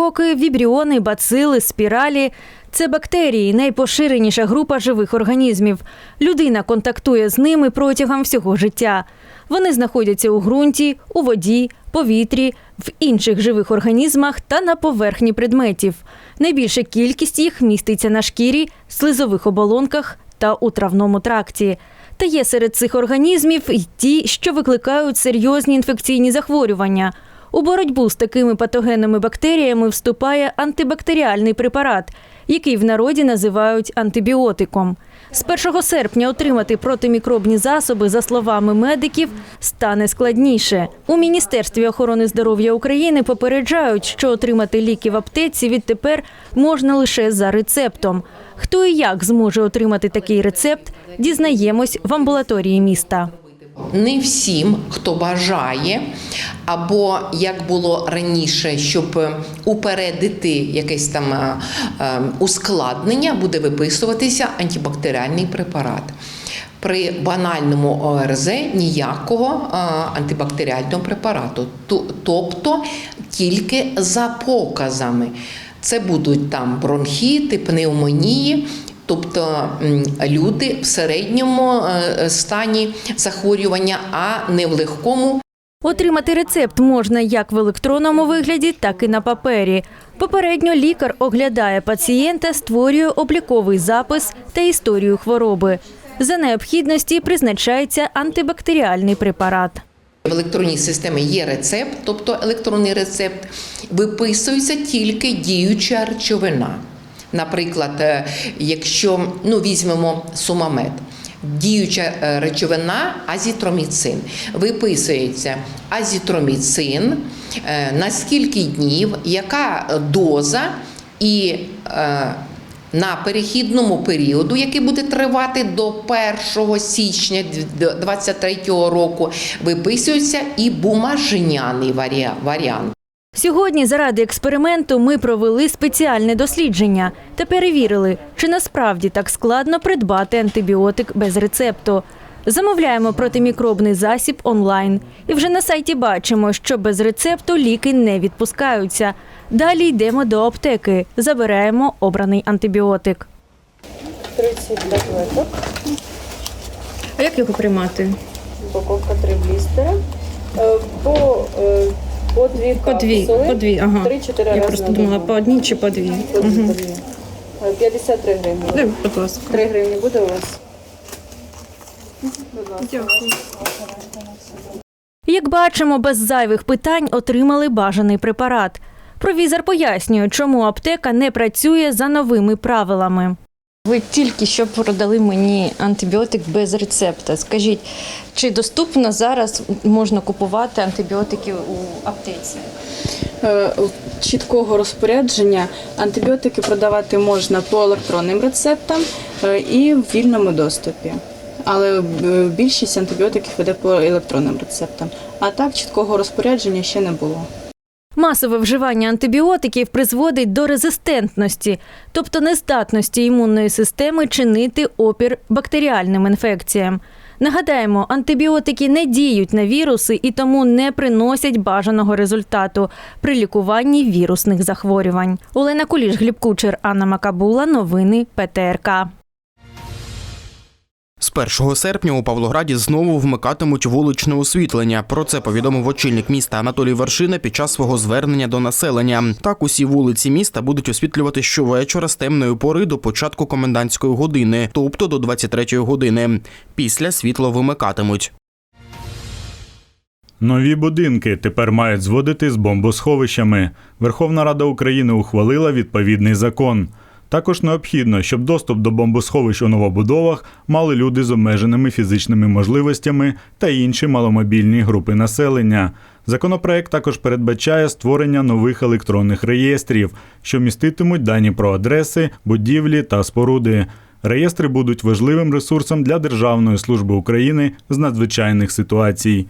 стафілококи, вібріони, бацили, спіралі. Це бактерії, найпоширеніша група живих організмів. Людина контактує з ними протягом всього життя. Вони знаходяться у ґрунті, у воді, повітрі, в інших живих організмах та на поверхні предметів. Найбільша кількість їх міститься на шкірі, слизових оболонках та у травному тракті. Та є серед цих організмів і ті, що викликають серйозні інфекційні захворювання. У боротьбу з такими патогенними бактеріями вступає антибактеріальний препарат, який в народі називають антибіотиком. З 1 серпня отримати протимікробні засоби, за словами медиків, стане складніше. У Міністерстві охорони здоров'я України попереджають, що отримати ліки в аптеці відтепер можна лише за рецептом. Хто і як зможе отримати такий рецепт, дізнаємось в амбулаторії міста. Не всім, хто бажає, або як було раніше, щоб е, упередити якесь там е, е, ускладнення, буде виписуватися антибактеріальний препарат. При банальному ОРЗ ніякого антибактеріального препарату, тобто тільки за показами. Це будуть там бронхіти, пневмонії, Тобто люди в середньому е, стані захворювання, а не в легкому. Отримати рецепт можна як в електронному вигляді, так і на папері. Попередньо лікар оглядає пацієнта, створює обліковий запис та історію хвороби. За необхідності призначається антибактеріальний препарат. В електронній системі є рецепт, тобто електронний рецепт, виписується тільки діюча речовина. Наприклад, е, якщо ну, візьмемо сумамед, діюча е, речовина азітроміцин. Виписується азітроміцин, е, на скільки днів, яка доза і на перехідному періоду, який буде тривати до 1 січня 2023 року, виписується і бумажняний варіант. Сьогодні, заради експерименту, ми провели спеціальне дослідження та перевірили, чи насправді так складно придбати антибіотик без рецепту. Замовляємо протимікробний засіб онлайн. І вже на сайті бачимо, що без рецепту ліки не відпускаються. Далі йдемо до аптеки, забираємо обраний антибіотик. 30 таблеток, А як його приймати? упаковка 3 блістери. Е, По, е, по дві По дві, капсули. по дві, ага. 3-4 Я рази просто на думала добу. по одній чи по дві. По дві, Угу. по дві. Е, 53 гривні. Будь ласка. 3 гривні буде у вас? Будь ласка. Як бачимо, без зайвих питань отримали бажаний препарат. Провізор пояснює, чому аптека не працює за новими правилами. Ви тільки що продали мені антибіотик без рецепта. Скажіть, чи доступно зараз можна купувати антибіотики у аптеці? Е, Чіткого розпорядження антибіотики продавати можна по електронним рецептам е, і в вільному доступі. Але е, більшість антибіотиків йде по електронним рецептам. А так чіткого розпорядження ще не було. Масове вживання антибіотиків призводить до резистентності, тобто нездатності імунної системи чинити опір бактеріальним інфекціям. Нагадаємо, антибіотики не діють на віруси і тому не приносять бажаного результату при лікуванні вірусних захворювань. Олена Куліш, Гліб Кучер, Анна Макабула. Новини ПТРК. З 1 серпня у Павлограді знову вмикатимуть вуличне освітлення. Про це повідомив очільник міста Анатолій Вершина під час свого звернення до населення. Так, усі вулиці міста будуть освітлювати щовечора з темної пори до початку комендантської години, тобто до 23 години. Після світло вимикатимуть. Нові будинки тепер мають зводити з бомбосховищами. Верховна Рада України ухвалила відповідний закон. Також необхідно, щоб доступ до бомбосховищ у новобудовах мали люди з обмеженими фізичними можливостями та інші маломобільні групи населення. Законопроект також передбачає створення нових електронних реєстрів, що міститимуть дані про адреси, будівлі та споруди. Реєстри будуть важливим ресурсом для Державної служби України з надзвичайних ситуацій.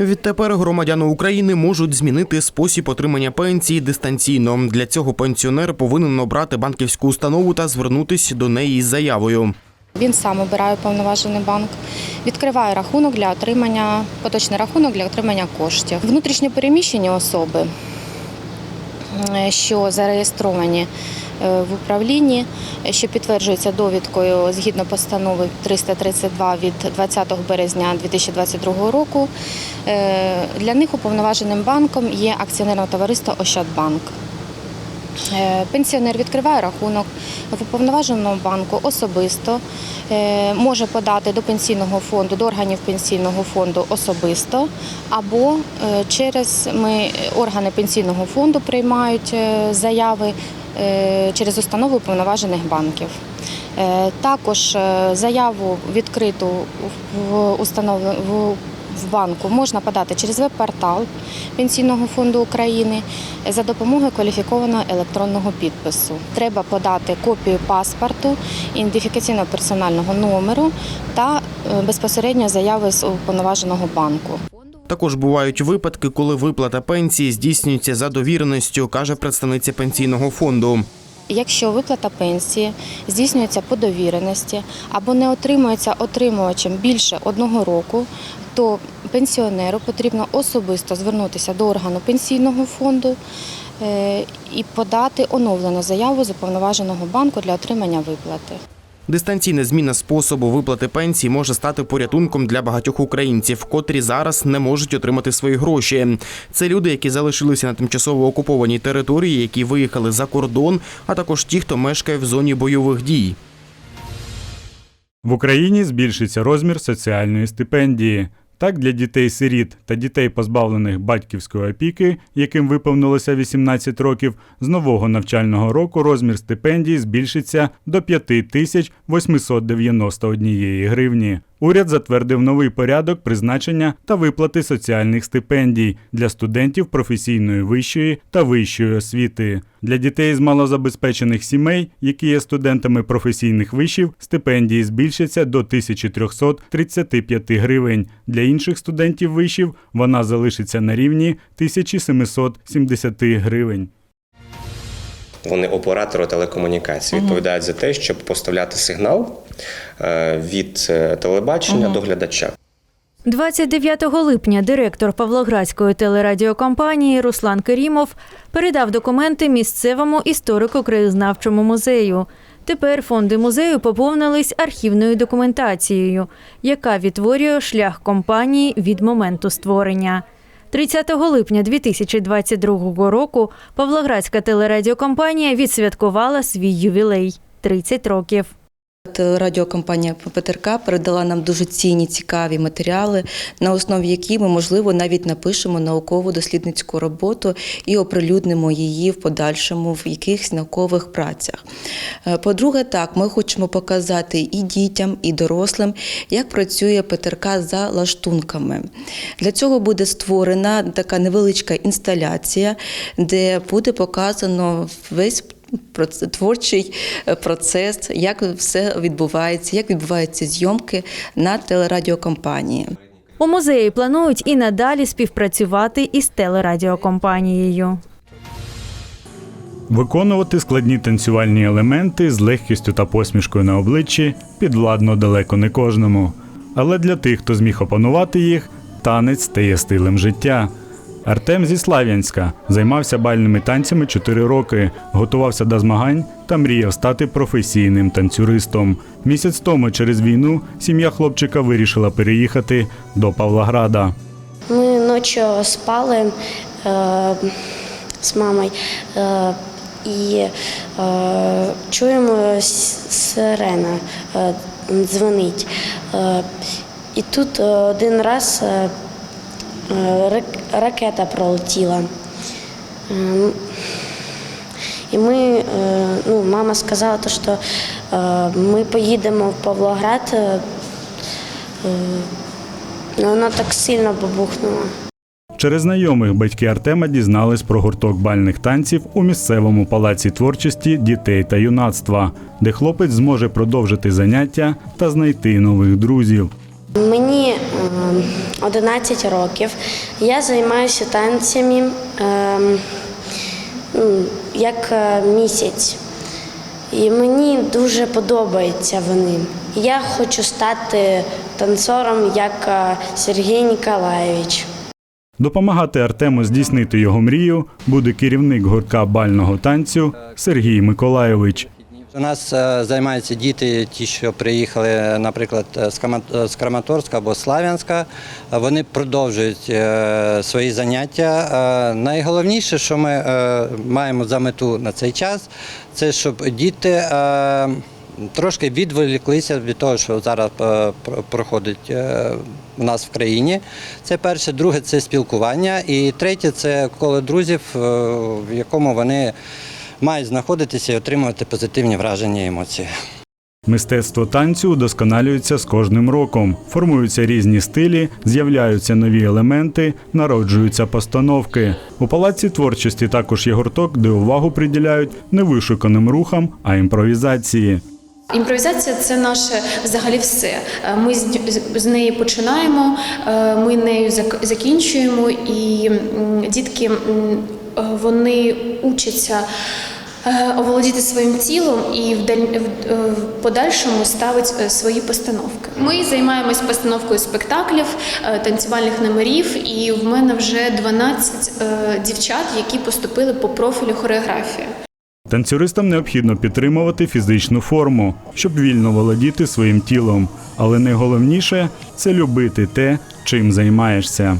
Відтепер громадяни України можуть змінити спосіб отримання пенсії дистанційно. Для цього пенсіонер повинен обрати банківську установу та звернутися до неї з заявою. Він сам обирає повноважений банк, відкриває рахунок для отримання, поточний рахунок для отримання коштів. Внутрішньо переміщені особи е, що зареєстровані в управлінні, е, що підтверджується довідкою згідно постанови 332 від 20 березня 2022 року. Е, Для них уповноваженим банком є акціонерне товариство Ощадбанк. Е, Пенсіонер відкриває рахунок в уповноваженому банку особисто, е, може подати до пенсійного фонду, до органів пенсійного фонду особисто, або е, через ми органи пенсійного фонду приймають е, заяви е, через установи уповноважених банків. Е, Також е, заяву відкриту в установи в банку можна подати через веб-портал Пенсійного фонду України за допомогою кваліфікованого електронного підпису. Треба подати копію паспорту, ідентифікаційного персонального номеру та е, безпосередньо заяви з уповноваженого банку. Також бувають випадки, коли виплата пенсії здійснюється за довіреністю, каже представниця пенсійного фонду. Якщо виплата пенсії здійснюється по довіреності або не отримується отримувачем більше одного року, то пенсіонеру потрібно особисто звернутися до органу пенсійного фонду е, і подати оновлену заяву з уповноваженого банку для отримання виплати. Дистанційна зміна способу виплати пенсії може стати порятунком для багатьох українців, котрі зараз не можуть отримати свої гроші. Це люди, які залишилися на тимчасово окупованій території, які виїхали за кордон, а також ті, хто мешкає в зоні бойових дій. В Україні збільшиться розмір соціальної стипендії. Так, для дітей-сиріт та дітей, позбавлених батьківської опіки, яким виповнилося 18 років, з нового навчального року розмір стипендії збільшиться до 5891 гривні. Уряд затвердив новий порядок призначення та виплати соціальних стипендій для студентів професійної вищої та вищої освіти. Для дітей з малозабезпечених сімей, які є студентами професійних вишів, стипендії збільшаться до 1335 гривень. Для інших студентів вишів вона залишиться на рівні 1770 гривень. Вони оператори телекомунікацій відповідають за те, щоб поставляти сигнал е, від е, телебачення до глядача. 29 липня директор Павлоградської телерадіокомпанії Руслан Керімов передав документи місцевому історико-краєзнавчому музею. Тепер фонди музею поповнились архівною документацією, яка відтворює шлях компанії від моменту створення. 30 липня 2022 року Павлоградська телерадіокомпанія відсвяткувала свій ювілей 30 років. Телерадіокомпанія ППТРК передала нам дуже цінні, цікаві матеріали, на основі яких ми, можливо, навіть напишемо наукову дослідницьку роботу і оприлюднимо її в подальшому в якихось наукових працях. Е, По-друге, так, ми хочемо показати і дітям, і дорослим, як працює ПТРК за лаштунками. Для цього буде створена така невеличка інсталяція, де буде показано весь творчий е, процес, як все відбувається, як відбуваються зйомки на телерадіокомпанії. У музеї планують і надалі співпрацювати із телерадіокомпанією. Виконувати складні танцювальні елементи з легкістю та посмішкою на обличчі підвладно далеко не кожному. Але для тих, хто зміг опанувати їх, танець стає стилем життя. Артем зі Слав'янська займався бальними танцями 4 роки, готувався до змагань та мріяв стати професійним танцюристом. Місяць тому через війну сім'я хлопчика вирішила переїхати до Павлограда. Ми ночі спали е, з мамою е, і е, чуємо сирена е, дзвонить. Е, і тут е, один раз е, ракета пролетіла. І ми, е, ну, мама сказала, що е, ми поїдемо в Павлоград. Вона так сильно бабухнула. Через знайомих батьки Артема дізнались про гурток бальних танців у місцевому палаці творчості дітей та юнацтва, де хлопець зможе продовжити заняття та знайти нових друзів. Мені е, 11 років. Я займаюся танцями е, ну, як е, місяць. І мені дуже подобаються вони. Я хочу стати танцором, як е, Сергій Ніколаєвич. Допомагати Артему здійснити його мрію буде керівник гуртка бального танцю Сергій Миколайович. У нас е, займаються діти, ті, що приїхали, наприклад, з Кама- е, з Краматорська або Славянська. Е, Вони продовжують е, свої заняття. Е, Найголовніше, що ми е, маємо за мету на цей час, це щоб діти е, трошки відволіклися від того, що зараз е, проходить е, у нас в країні. Це перше, друге це спілкування, і третє це коло друзів, е, в якому вони мають знаходитися і отримувати позитивні враження і емоції. Мистецтво танцю удосконалюється з кожним роком. Формуються різні стилі, з'являються нові елементи, народжуються постановки. У палаці творчості також є гурток, де увагу приділяють не вишуканим рухам, а імпровізації. Імпровізація це наше взагалі все. Е, Ми з, з неї починаємо, е, ми нею закінчуємо, і дітки вони учаться. е, Оволодіти своїм тілом і в, е, подальшому ставить е, свої постановки. Ми займаємось постановкою спектаклів, е, танцювальних номерів, і в мене вже 12 е, дівчат, які поступили по профілю хореографія. Танцюристам необхідно підтримувати фізичну форму, щоб вільно володіти своїм тілом. Але найголовніше це любити те, чим займаєшся.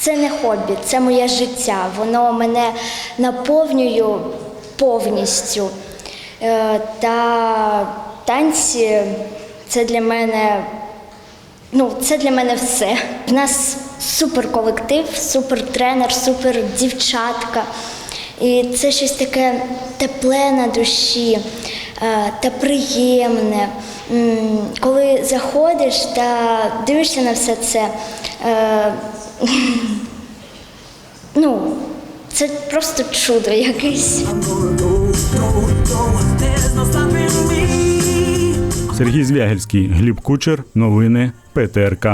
Це не хобі, це моє життя. Воно мене наповнює повністю. Е, Та танці це для мене. Ну, це для мене все. В нас супер колектив, супер тренер, супер дівчатка. І це щось таке тепле на душі е, та приємне. Коли заходиш та дивишся на все це, е, ну, це просто чудо якесь. Сергій Звягельський, Гліб Кучер, новини ПТРК.